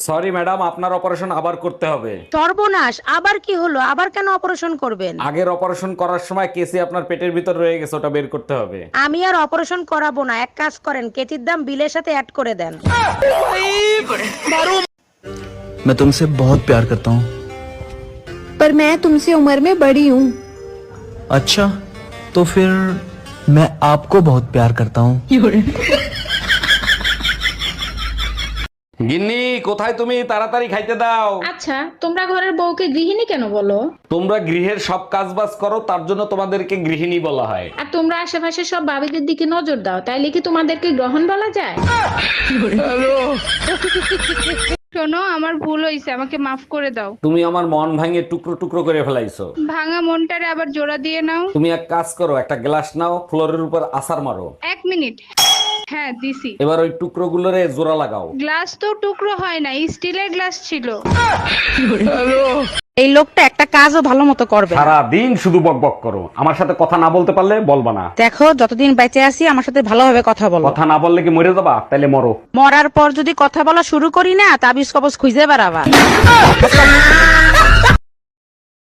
Sorry madam আপনার operation আবার করতে হবে সর্বনাশ আবার কি হলো আবার কেন অপারেশন করবেন আগের অপারেশন করার সময় কেসি আপনার পেটের ভিতর রয়ে গেছে ওটা বের করতে হবে আমি আর অপারেশন করাবো না এক কাজ করেন কেতির দাম বিলের সাথে অ্যাড করে দেন मैं तुमसे बहुत प्यार करता हूँ पर मैं तुमसे उम्र में बड़ी हूँ अच्छा तो फिर मैं आपको बहुत प्यार करता हूँ গিন্নি কোথায় তুমি? তাড়াতাড়ি খাইতে দাও। আচ্ছা তোমরা ঘরের বউকে গৃহিণী কেন বলো? তোমরা গৃহের সব কাজ বাজ করো তার জন্য তোমাদেরকে গৃহিণী বলা হয়। আর তোমরা আশেপাশে সব ভাবিদের দিকে নজর দাও তাইলে কি তোমাদেরকে গ্রহণ বলা যায়? শোনো আমার ভুল হয়েছে আমাকে মাফ করে দাও। তুমি আমার মন ভাঙে টুকরো টুকরো করে ফেলাইছো। ভাঙা মনটারে আবার জোড়া দিয়ে নাও। তুমি এক কাজ করো একটা গ্লাস নাও ফ্লোরের উপর আসার মারো। এক মিনিট। হ্যাঁ দিছি। এবার ওই টুকরো গুলোরে জোড়া লাগাও। গ্লাস তো টুকরো হয় না স্টিলের গ্লাস ছিল। এই লোকটা একটা কাজও ভালো মতো করবে না। সারা দিন শুধু বক বক করো। আমার সাথে কথা না বলতে পারলে বলবা না। দেখো যতদিন বেঁচে আছি আমার সাথে ভালোভাবে কথা বলো। কথা না বললে কি মরে যাবা? তাহলে মরো। মরার পর যদি কথা বলা শুরু করি না তাবিজ কবজ খুঁজে বেড়াবা।